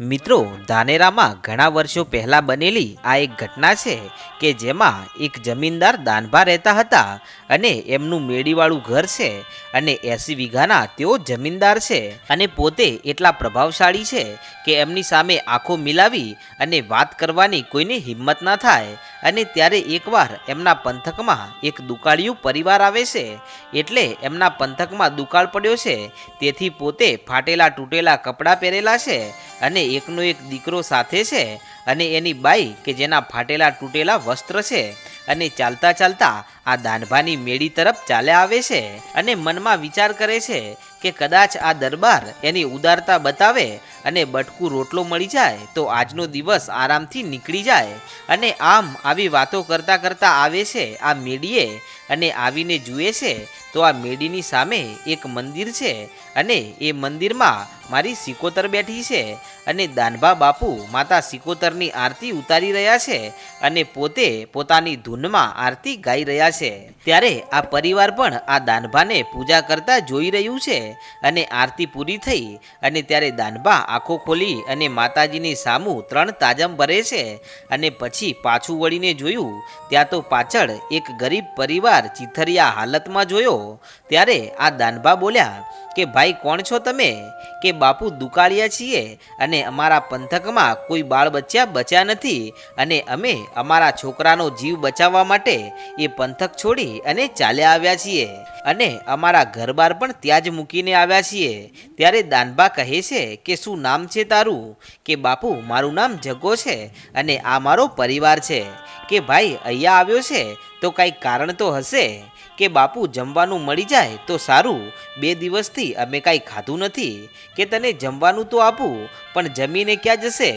મિત્રો, ધાનેરામાં ઘણા વર્ષો પહેલાં બનેલી આ એક ઘટના છે કે જેમાં એક જમીનદાર દાનભા રહેતા હતા અને એમનું મેડીવાળું ઘર છે અને એસી વીઘાના તેઓ જમીનદાર છે અને પોતે એટલા પ્રભાવશાળી છે કે એમની સામે આંખો મિલાવી અને વાત કરવાની કોઈની હિંમત ના થાય અને ત્યારે એકવાર એમના પંથકમાં એક દુકાળિયું પરિવાર આવે છે એટલે એમના પંથકમાં દુકાળ પડ્યો છે તેથી પોતે ફાટેલા તૂટેલા કપડાં પહેરેલા છે અને એકનો એક દીકરો સાથે છે અને એની બાઈ કે જેના ફાટેલા તૂટેલા વસ્ત્ર છે અને ચાલતા ચાલતા આ દાનભાની મેળી તરફ ચાલ્યા આવે છે અને મનમાં વિચાર કરે છે કે કદાચ આ દરબાર એની ઉદારતા બતાવે અને બટકું રોટલો મળી જાય, તો આજનો દિવસ આરામથી નીકળી જાય. અને આમ આવી વાતો કરતા કરતા આવે છે આ મેડીએ અને આવીને જુએ છે, તો આ મેડીની સામે એક મંદિર છે અને એ મંદિરમાં મારી સિકોતર બેઠી છે અને દાનભા બાપુ માતા સિકોતરની આરતી ઉતારી રહ્યા છે અને પોતે પોતાની ધૂનમાં આરતી ગાઈ રહ્યા છે. ત્યારે આ પરિવાર પણ આ દાનભાને પૂજા કરતા જોઈ રહ્યું છે. અને આરતી પૂરી થઈ અને ત્યારે દાનભા આંખો ખોલી અને માતાજીની સામું ત્રણ તાજમ ભરે છે અને પછી પાછું વળીને જોયું, ત્યાં તો પાછળ એક ગરીબ પરિવાર ચીથરિયા હાલતમાં જોયો. ત્યારે આ દાનભા બોલ્યા કે ભાઈ કોણ છો તમે? કે બાપુ દુકાળિયા છીએ અને અમારા પંથકમાં કોઈ બાળ બચ્ચા બચ્યા નથી અને અમે અમારા છોકરાનો જીવ બચાવવા માટે એ પંથક છોડી અને ચાલ્યા આવ્યા છીએ. અને અમારા ઘરબાર પણ ત્યાં જ મૂકીને આવ્યા છીએ. ત્યારે દાનબા કહે છે કે, શું નામ છે તારું? કે બાપુ, મારું નામ જગ્ગો છે અને આ મારો પરિવાર છે. કે ભાઈ, અહીંયા આવ્યો છે તો કાંઈ કારણ તો હશે? કે બાપુ જમવાનું મળી જાય તો સારું. બે દિવસથી અમે કાંઈ ખાધું નથી. કે તને જમવાનું તો આપું, પણ જમીને ક્યાં જશે?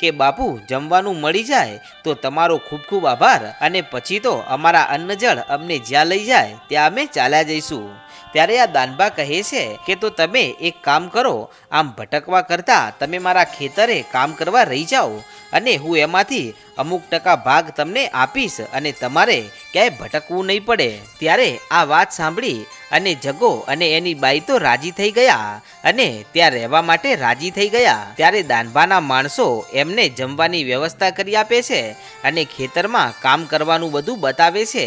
કે બાપુ, જમવાનું મળી જાય તો તમારો ખૂબ ખૂબ આભાર અને પછી તો અમારા અન્નજળ અમને જ્યાં લઈ જાય ત્યાં અમે ચાલ્યા જઈશું. ત્યારે આ દાનબા કહે છે કે તો તમે એક કામ કરો, આમ ભટકવા કરતાં તમે મારા ખેતરે કામ કરવા રહી જાઓ અને હું એમાંથી અમુક ટકા ભાગ તમને આપીશ અને તમારે ક્યાંય ભટકવું નહીં પડે. ત્યારે આ વાત સાંભળી અને જગો અને એની બાઈ તો રાજી થઈ ગયા અને ત્યાં રહેવા માટે રાજી થઈ ગયા. ત્યારે દાનભાના માણસો એમને જમવાની વ્યવસ્થા કરી આપે છે અને ખેતરમાં કામ કરવાનું બધું બતાવે છે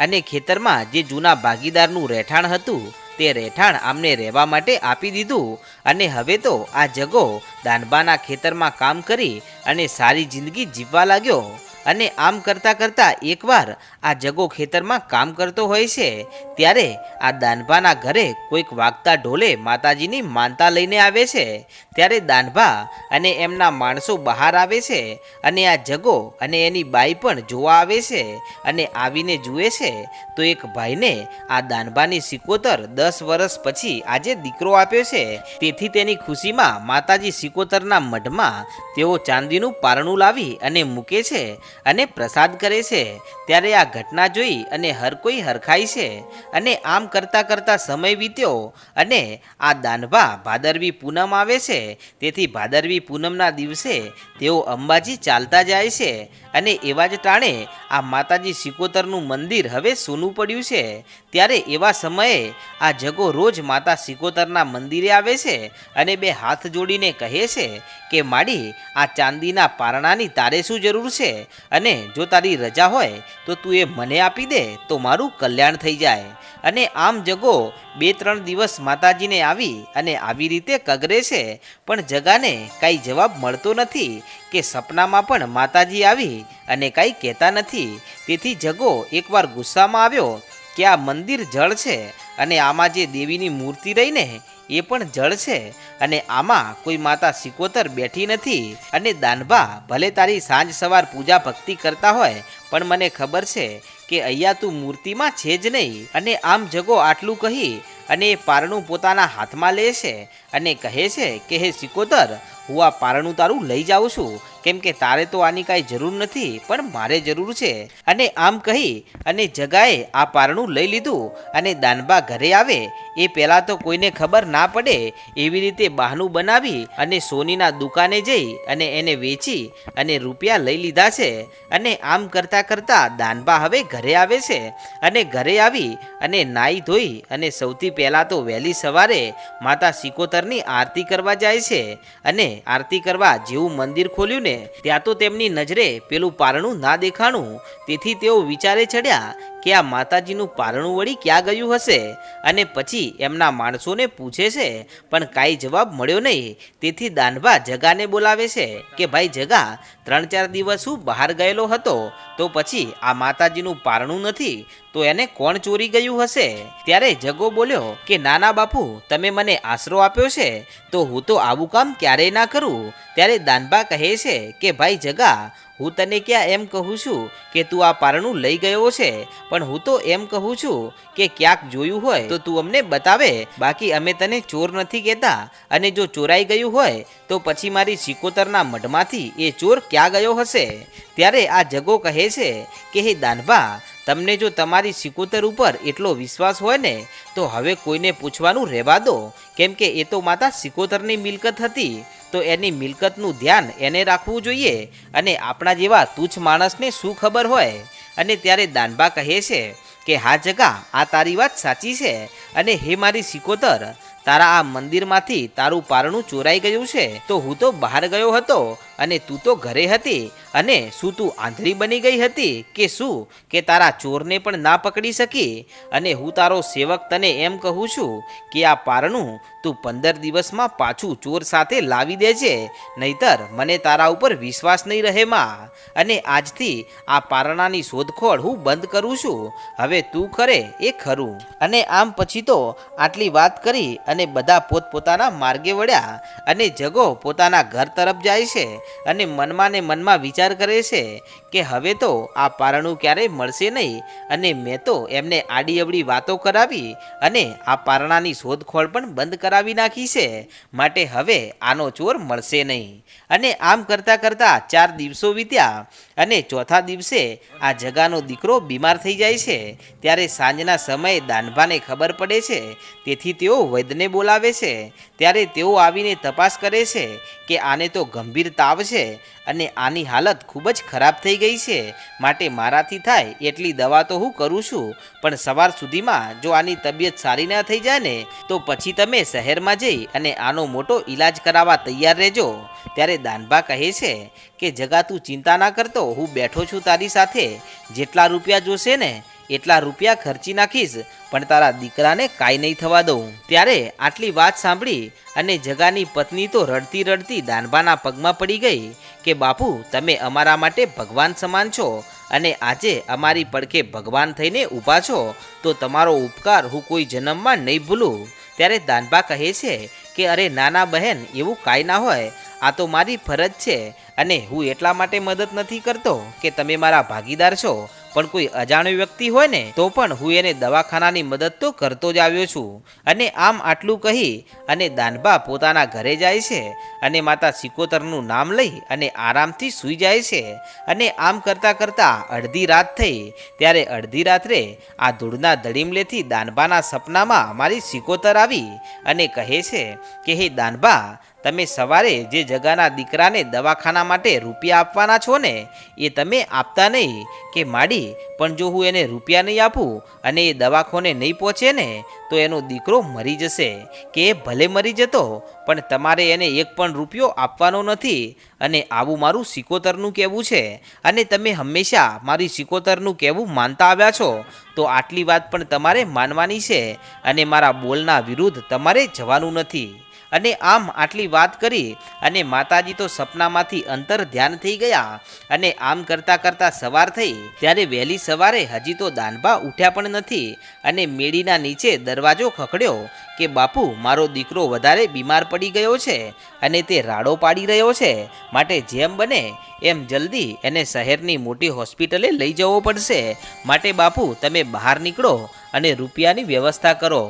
અને ખેતરમાં જે જૂના ભાગીદારનું રહેઠાણ હતું, તે રહેઠાણ આમને રહેવા માટે આપી દીધું અને હવે તો આ જગો દાનબાના ખેતરમાં કામ કરી અને સારી જિંદગી જીવવા લાગ્યો. અને આમ કરતાં કરતાં એકવાર આ જગો ખેતરમાં કામ કરતો હોય છે, ત્યારે આ દાનભાના ઘરે કોઈક વાગતા ઢોલે માતાજીની માનતા લઈને આવે છે. ત્યારે દાનભા અને એમના માણસો બહાર આવે છે અને આ જગો અને એની બાઈ પણ જોવા આવે છે અને આવીને જુએ છે. તો એક ભાઈને આ દાનભાની સિકોતર દસ વર્ષ પછી આજે દીકરો આપ્યો છે. તેથી તેની ખુશીમાં માતાજી સિકોતરના મઢમાં તેઓ ચાંદીનું પારણું લાવી અને મૂકે છે. અને પ્રસાદ કરે છે, ત્યારે આ ઘટના જોઈ અને હર કોઈ હરખાય છે અને આમ કરતાં કરતાં સમય વીત્યો અને આ દાનભા ભાદરવી પૂનમ આવે છે. તેથી ભાદરવી પૂનમના દિવસે તેઓ અંબાજી ચાલતા જાય છે અને એવા જ ટાણે આ માતાજી સિકોતરનું મંદિર હવે સોનું પડ્યું છે. ત્યારે એવા સમયે આ જગો રોજ માતા સિકોતરના મંદિરે આવે છે અને બે હાથ જોડીને કહે છે કે, માડી, આ ચાંદીના પારણાની તારે શું જરૂર છે? અને જો તારી રજા હોય તો તું એ મને આપી દે તો મારું કલ્યાણ થઈ જાય. અને આમ જગો, બે ત્રણ દિવસ માતાજીને આવી અને આવી રીતે કગરે છે, પણ જગાને કાંઈ જવાબ મળતો નથી કે સપનામાં પણ માતાજી આવી અને કાંઈ કહેતા નથી. તેથી જગો, એકવાર ગુસ્સામાં આવ્યો કે આ મંદિર જળ છે અને આમાં જે દેવીની મૂર્તિ રહીને એ પણ જળ છે અને આમાં કોઈ માતા સિકોતર બેઠી નથી અને દાનભા ભલે તારી સાંજ સવાર પૂજા ભક્તિ કરતા હોય, પણ મને ખબર છે કે અહીંયા તું મૂર્તિમાં છે જ નહીં અને આમ જગો આટલું કહી અને એ પારણું પોતાના હાથમાં લે છે અને કહે છે કે, હે સિકોતર હું આ પારણું તારું લઈ જાઉં છું. કેમ કે તારે તો આની કાંઈ જરૂર નથી, પણ મારે જરૂર છે. અને આમ કહી અને જગાએ આ પારણું લઈ લીધું અને દાનબા ઘરે આવે. એ પહેલાં તો કોઈને ખબર ના પડે, એવી રીતે બહાનું બનાવી અને સોનીના દુકાને જઈ અને એને વેચી અને રૂપિયા લઈ લીધા છે. અને આમ કરતાં કરતાં દાનબા હવે ઘરે આવે છે. અને ઘરે આવી અને નાઈ ધોઈ અને સૌથી પહેલાં તો વહેલી સવારે માતા સિકોતરની આરતી કરવા જાય છે અને આરતી કરવા જેવું મંદિર ખોલ્યું ને, ત્યાં તો તેમની નજરે પેલું પારણું ના દેખાણું. તેથી તેઓ વિચારે ચડ્યા કે આ માતાજીનું પારણું વળી ક્યાં ગયું હશે? અને પછી એમના માણસોને પૂછે છે, પણ કાંઈ જવાબ મળ્યો નહીં. તેથી દાનભા જગાને બોલાવે છે કે, ભાઈ જગા ત્રણ ચાર દિવસ હું બહાર ગયેલો હતો, તો પછી આ માતાજીનું પારણું નથી, તો એને કોણ ચોરી ગયું હશે? ત્યારે જગો બોલ્યો, કે, નાના બાપુ, તમે મને આશરો આપ્યો છે, તો હું તો આવું કામ ક્યારેય ના કરું ત્યારે દાનભા કહે છે કે, ભાઈ જગા, હું તને ક્યાં એમ કહું છું કે તું આ પારણું લઈ ગયો છે? પણ હું તો એમ કહું છું કે ક્યાંક જોયું હોય તો તું અમને બતાવે. બાકી અમે તને ચોર નથી કહેતા. અને જો ચોરાઈ ગયું હોય તો પછી મારી સિકોતરના મઢમાંથી એ ચોર ક્યાં ગયો હશે? ત્યારે આ જગો કહે છે કે, હે દાનભા તમને જો તમારી સિકોતર ઉપર એટલો વિશ્વાસ હોય ને, તો હવે કોઈને પૂછવાનું રહેવા દો. કેમ કે એ તો માતા સિકોતરની મિલકત હતી. તો એની મિલકતનું ધ્યાન એને રાખવું જોઈએ અને આપણા જેવા તુચ્છ માણસને શું ખબર હોય? અને ત્યારે દાનબા કહે છે કે, હા જગા, આ તારી વાત સાચી છે. અને હે મારી સિકોતર, તારા આ મંદિરમાંથી તારું પારણું ચોરાઈ ગયું છે. તો હું તો બહાર ગયો હતો. અને તું તો ઘરે હતી અને શું તું આંધળી બની ગઈ હતી કે શું? કે તારા ચોરને પણ ના પકડી શકી? અને હું તારો સેવક તને એમ કહું છું કે આ પારણું તું પંદર દિવસમાં પાછું ચોર સાથે લાવી દેજે, નહીતર મને તારા ઉપર વિશ્વાસ નહીં રહે માં. અને આજથી આ પારણાની શોધખોળ હું બંધ કરું છું. હવે તું કરે એ ખરું. અને આમ પછી તો આટલી વાત કરી અને બધા પોતપોતાના માર્ગે વળ્યા અને જગો પોતાના ઘર તરફ જાય છે. અને મનમાં ને મનમાં વિચાર કરે છે કે હવે તો આ પારણું ક્યારેય મળશે નહીં. અને મેં તો એમને આડી અવડી વાતો કરાવી અને આ પારણાની શોધખોળ પણ બંધ કરાવી નાખી છે. માટે હવે આનો ચોર મળશે નહીં. અને આમ કરતાં કરતાં ચાર દિવસો વીત્યા અને ચોથા દિવસે આ જગાનો દીકરો બીમાર થઈ જાય છે. ત્યારે સાંજના સમયે દાનભાને ખબર પડે છે. તેથી તેઓ વૈદને બોલાવે છે. ત્યારે તેઓ આવીને તપાસ કરે છે કે આને તો ગંભીર તાવ છે અને આની હાલત ખૂબ જ ખરાબ થઈ ગઈ છે. માટે મારાથી થાય એટલી દવા તો હું કરું છું, પણ સવાર સુધીમાં જો આની તબિયત સારી ના થઈ જાય ને, તો પછી તમે શહેરમાં જઈ અને આનો મોટો ઈલાજ કરાવવા તૈયાર રહેજો. ત્યારે દાનભા કહે છે કે, જગા તું ચિંતા ના કરતો, હું બેઠો છું તારી સાથે. જેટલા રૂપિયા જોશે ને એટલા રૂપિયા ખર્ચી નાખીશ, પણ તારા દીકરાને કાંઈ નહીં થવા દઉં. ત્યારે આટલી વાત સાંભળી અને જગાની પત્ની તો રડતી રડતી દાનભાના પગમાં પડી ગઈ કે, બાપુ, તમે અમારા માટે ભગવાન સમાન છો અને આજે અમારી પડખે ભગવાન થઈને ઊભા છો, તો તમારો ઉપકાર હું કોઈ જન્મમાં નહીં ભૂલું. ત્યારે દાનભા કહે છે કે, અરે નાના બહેન, એવું કાંઈ ના હોય. આ તો મારી ફરજ છે અને હું એટલા માટે મદદ નથી કરતો કે તમે મારા ભાગીદાર છો. પણ કોઈ અજાણ્યો વ્યક્તિ હોય ને, તો પણ હું એને દવાખાનાની મદદ તો કરતો જ આવ્યો છું. અને આમ આટલું કહી અને દાનબા પોતાના ઘરે જાય છે અને માતા સિકોતરનું નામ લઈ અને આરામથી સૂઈ જાય છે. અને આમ કરતાં કરતાં અડધી રાત થઈ, ત્યારે અડધી રાત્રે આ ધૂળના દડીમલેથી દાનબાના સપનામાં મારી સિકોતર આવી અને કહે છે કે, હે દાનબા તમે સવારે જે જગાના દીકરાને દવાખાના માટે રૂપિયા આપવાના છો ને, એ તમે આપતા નહીં કે માડી, પણ જો હું એને રૂપિયા નહીં આપું અને એ દવાખોને નહીં પહોંચે ને, તો એનો દીકરો મરી જશે. કે એ ભલે મરી જતો, પણ તમારે એને એક પણ રૂપિયો આપવાનો નથી અને આવું મારું સિકોતરનું કહેવું છે. અને તમે હંમેશા મારી સિકોતરનું કહેવું માનતા આવ્યા છો, તો આટલી વાત પણ તમારે માનવાની છે અને મારા બોલના વિરુદ્ધ તમારે જવાનું નથી. અને આમ આટલી વાત કરી અને માતાજી તો સપનામાંથી અંતર ધ્યાન થઈ ગયા અને આમ કરતાં કરતાં સવાર થઈ, ત્યારે વહેલી સવારે હજી તો દાનભા ઉઠ્યા પણ નથી અને મેળીના નીચે દરવાજો ખખડ્યો કે, બાપુ, મારો દીકરો વધારે બીમાર પડી ગયો છે અને તે રાડો પાડી રહ્યો છે, માટે જેમ બને એમ જલ્દી એને શહેરની મોટી હોસ્પિટલે લઈ જવો પડશે. માટે બાપુ, તમે બહાર નીકળો અને રૂપિયાની વ્યવસ્થા કરો.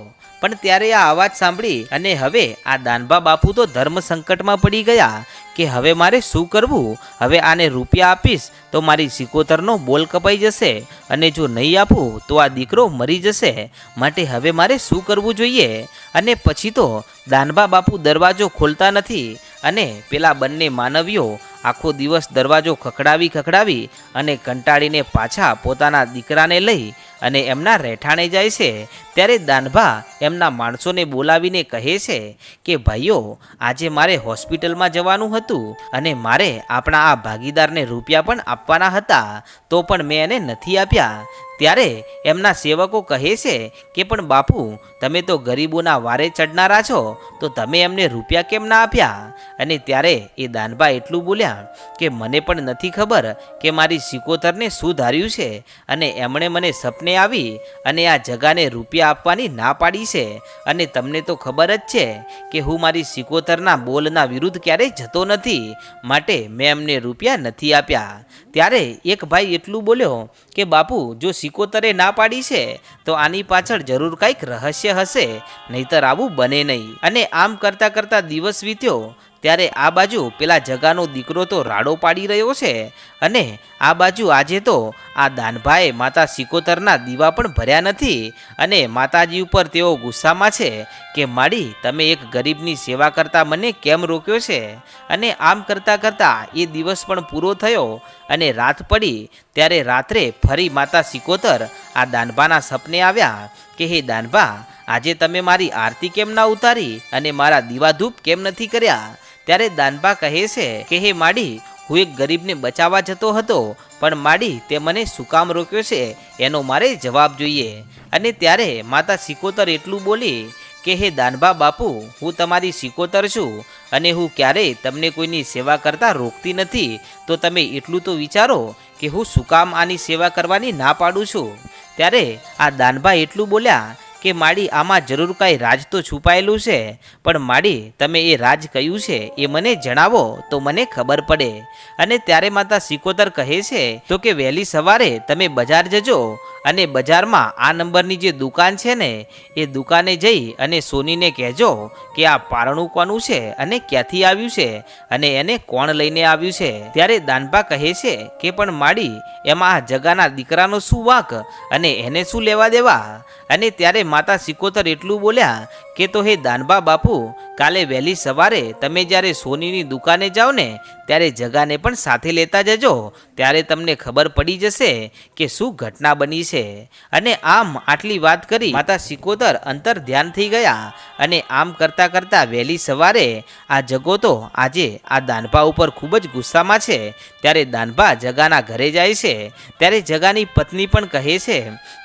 પણ ત્યારે આ અવાજ સાંભળી અને હવે આ દાનભા બાપુ તો ધર્મ સંકટમાં પડી ગયા કે હવે મારે શું કરવું? હવે આને રૂપિયા આપીશ તો મારી સિકોતરનો બોલ કપાઈ જશે અને જો નહીં આપું તો આ દીકરો મરી જશે. માટે હવે મારે શું કરવું જોઈએ? અને પછી તો દાનભા બાપુ દરવાજો ખોલતા નથી અને પેલા બંને માનવીઓ આખો દિવસ દરવાજો ખખડાવી ખખડાવી અને કંટાળીને પાછા પોતાના દીકરાને લઈ અને એમના રહેઠાણે જાય છે, ત્યારે દાનભા એમના માણસોને બોલાવીને કહે છે કે, ભાઈઓ, આજે મારે હોસ્પિટલમાં જવાનું હતું અને મારે આપણા આ ભાગીદારને રૂપિયા પણ આપવાના હતા, તો પણ મેં એને નથી આપ્યા. ત્યારે એમના સેવકો કહે છે કે, પણ બાપુ, તમે તો ગરીબોના વારે ચડનારા છો, તો તમે એમને રૂપિયા કેમ ના આપ્યા? અને ત્યારે એ દાનબા એટલું બોલ્યા કે, મને પણ નથી ખબર કે મારી સિકોતરને શું ધાર્યું છે. અને એમણે મને સપને આવી અને આ જગાને રૂપિયા આપવાની ના પાડી છે. અને તમને તો ખબર જ છે કે, હું મારી સિકોતરના બોલના વિરુદ્ધ ક્યારેય જતો નથી, માટે મેં એમને રૂપિયા નથી આપ્યા. ત્યારે એક ભાઈ એટલું બોલ્યો કે, બાપુ, જો સિકોતરે ના પાડી છે, તો આની પાછળ જરૂર કંઈક રહસ્ય હશે, નહીતર આવું બને નહીં. અને આમ કરતાં કરતાં દિવસ વીત્યો ત્યારે આ બાજુ પેલા જગાનો દીકરો તો રાડો પાડી રહ્યો છે અને આ બાજુ આજે તો આ દાનભાઈ માતા સિકોતરના દીવા પણ ભર્યા નથી અને માતાજી ઉપર તેઓ ગુસ્સામાં છે કે માડી, તમે એક ગરીબની સેવા કરતા મને કેમ રોક્યો છે? અને આમ કરતાં કરતાં એ દિવસ પણ પૂરો થયો અને રાત પડી ત્યારે રાત્રે ફરી માતા સિકોતર આ દાનભાના સપને આવ્યા કે, હે દાનભા, આજે તમે મારી આરતી કેમ ના ઉતારી અને મારા દીવાધૂપ કેમ નથી કર્યા? ત્યારે દાનબા કહે છે કે, હે માડી, હું એક ગરીબને બચાવવા જતો હતો, પણ માડી, તે મને શું કામ રોક્યો છે? એનો મારે જવાબ જોઈએ. અને ત્યારે માતા સિકોતર એટલું બોલી કે, હે દાનભા બાપુ, હું તમારી સિકોતર છું અને હું ક્યારેય તમને કોઈની સેવા કરતાં રોકતી નથી. તો તમે એટલું તો વિચારો કે હું શું કામ આની સેવા કરવાની ના પાડું છું. ત્યારે આ દાનભા એટલું બોલ્યા કે માડી, આમાં જરૂર કાંઈ રાજ તો છુપાયેલું છે, પણ માડી, તમે એ રાજ કયું છે એ મને જણાવો તો મને ખબર પડે. અને ત્યારે માતા સિકોતર કહે છે, તો કે વહેલી સવારે તમે બજાર જજો અને બજારમાં આ નંબરની જે દુકાન છે ને, એ દુકાને જઈ અને સોનીને કહેજો કે આ પારણું કોનું છે અને ક્યાંથી આવ્યું છે અને એને કોણ લઈને આવ્યું છે. ત્યારે દાનભા કહે છે કે, પણ માડી, એમાં આ જગાના દીકરાનો શું વાંક અને એને શું લેવા દેવા? અને ત્યારે માતા સિકોતર એટલું બોલ્યા કે તો હે દાનબા બાપુ, કાલે વહેલી સવારે તમે જ્યારે સોનીની દુકાને જાઓ ને ત્યારે જગાને પણ સાથે લેતા જજો. ત્યારે તમને ખબર પડી જશે કે શું ઘટના બની છે. અને આમ આટલી વાત કરી માતા સિકોતર અંતર ધ્યાન થઈ ગયા અને આમ કરતાં કરતાં વહેલી સવારે આ જગો તો આજે આ દાનભા ઉપર ખૂબ જ ગુસ્સામાં છે. ત્યારે દાનભા જગાના ઘરે જાય છે. ત્યારે જગાની પત્ની પણ કહે છે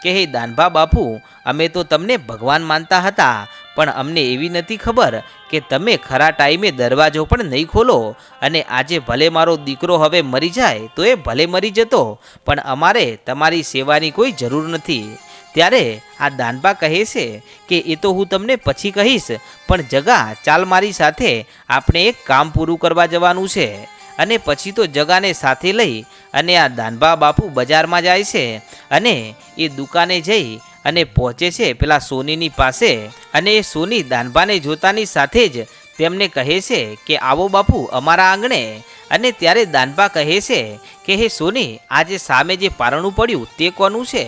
કે, હે દાનભા બાપુ, અમે તો તમને ભગવાન માનતા હતા પણ અમને એવી નથી ખબર કે તમે ખરા ટાઈમે દરવાજો પણ નહીં ખોલો. અને આજે ભલે મારો દીકરો હવે મરી જાય, તો એ ભલે મરી જતો, પણ અમારે તમારી સેવાની કોઈ જરૂર નથી. ત્યારે આ દાનબા કહે છે કે, એ તો હું તમને પછી કહીશ, પણ જગા ચાલ મારી સાથે, આપણે એક કામ પૂરું કરવા જવાનું છે. અને પછી તો જગાને સાથે લઈ અને આ દાનબા બાપુ બજારમાં જાય છે. અને એ દુકાને જઈ અને પહોંચે છે પેલા સોનીની પાસે. અને એ સોની દાનભાને જોતાની સાથે જ તેમને કહે છે કે, આવો બાપુ, અમારા આંગણે. અને ત્યારે દાનભા કહે છે કે, હે સોની, આજે સામે જે પારણું પડ્યું તે કોનું છે?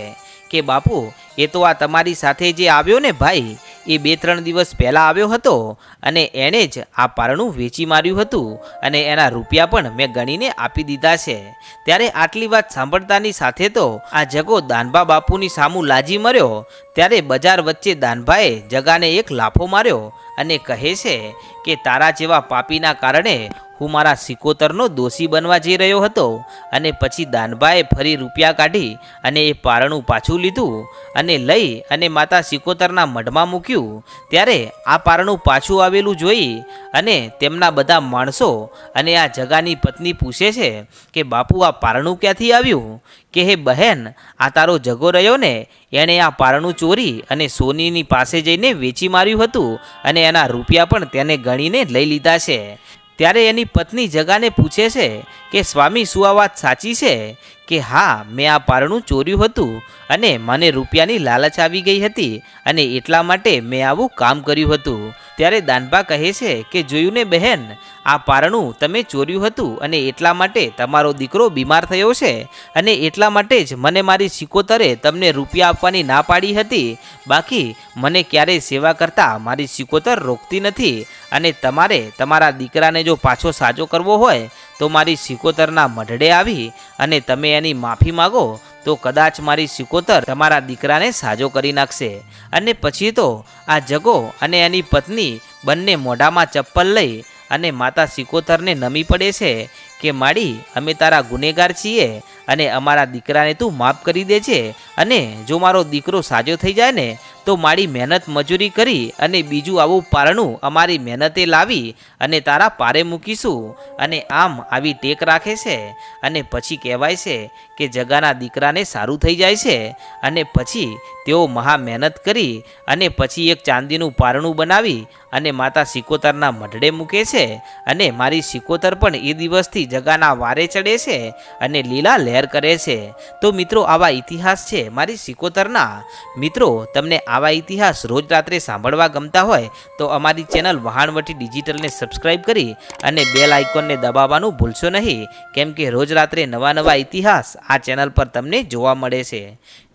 કે, બાપુ, એ તો આ તમારી સાથે જે આવ્યો ને ભાઈ એ બે ત્રણ દિવસ પહેલાં આવ્યો હતો અને એણે જ આ પારણું વેચી માર્યું હતું અને એના રૂપિયા પણ મેં ગણીને આપી દીધા છે. ત્યારે આટલી વાત સાંભળતાની સાથે તો આ જગો દાનભા બાપુની સામું લાજી મર્યો, ત્યારે બજાર વચ્ચે દાનભાએ જગાને એક લાફો માર્યો અને કહે છે કે તારા જેવા પાપીના કારણે હું મારા સિકોતરનો દોષી બનવા જઈ રહ્યો હતો અને પછી દાનભાએ ફરી રૂપિયા કાઢી અને એ પારણું પાછું લીધું અને લઈ અને માતા સિકોતરના મઢમાં મૂક્યું. ત્યારે આ પારણું પાછું આવેલું જોઈ અને તેમના બધા માણસો અને આ જગાની પત્ની પૂછે છે કે, બાપુ, આ પારણું ક્યાંથી આવ્યું? કે હે બહેન, આ તારો જગો રહ્યો ને? એણે આ પારણું ચોરી અને સોનીની પાસે જઈને વેચી માર્યું હતું અને એના રૂપિયા પણ તેને ગણીને લઈ લીધા છે. ત્યારે એની પત્ની જગાને પૂછે છે કે, સ્વામી, શું આ વાત સાચી છે? કે હા, મેં આ પારણું ચોર્યું હતું અને મને રૂપિયાની લાલચ આવી ગઈ હતી અને એટલા માટે મેં આવું કામ કર્યું હતું. ત્યારે દાનબા કહે છે કે જોયું ને બહેન, આ પારણું તમે ચોર્યું હતું અને એટલા માટે તમારો દીકરો બીમાર થયો છે અને એટલા માટે જ મને મારી સિકોતરે તમને રૂપિયા આપવાની ના પાડી હતી. બાકી, મને ક્યારેય સેવા કરતાં મારી સિકોતર રોકતી નથી અને તમારે તમારા દીકરાને જો પાછો સાજો કરવો હોય, તો મારી સિકોતરના મઢડે આવી અને તમે એની માફી માગો તો કદાચ મારી સિકોતર તમારા દીકરાને સાજો કરી નાખશે. અને પછી તો આ જગો અને એની પત્ની બંને મોઢામાં ચપ્પલ લઈ અને માતા સિકોતરને નમી પડે છે. કે માડી, અમે તારા ગુનેગાર છીએ અને અમારા દીકરાને તું માફ કરી દે છે અને જો મારો દીકરો સાજો થઈ જાય ને, તો મારી મહેનત મજૂરી કરી અને બીજું આવું પારણું અમારી મહેનતે લાવી અને તારા પારે મૂકીશું. અને આમ આવી ટેક રાખે છે અને પછી કહેવાય છે કે જગાના દીકરાને સારું થઈ જાય છે અને પછી તેઓ મહા મહેનત કરી અને પછી એક ચાંદીનું પારણું બનાવી અને માતા સિકોતરના મઢડે મૂકે છે અને મારી સિકોતર પણ એ દિવસથી જગાના વારે ચડે છે અને લીલા લહેર કરે છે. તો મિત્રો, આવા ઇતિહાસ છે મારી સિકોતરના. મિત્રો, તમને આવા ઇતિહાસ રોજ રાત્રે સાંભળવા ગમતા હોય, તો અમારી ચેનલ વહાણવટી ડિજિટલને સબસ્ક્રાઈબ કરી અને બેલ આઇકોનને દબાવવાનું ભૂલશો નહીં. કેમ કે રોજ રાત્રે નવા નવા ઇતિહાસ આ ચેનલ પર તમને જોવા મળે છે.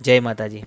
જય માતાજી.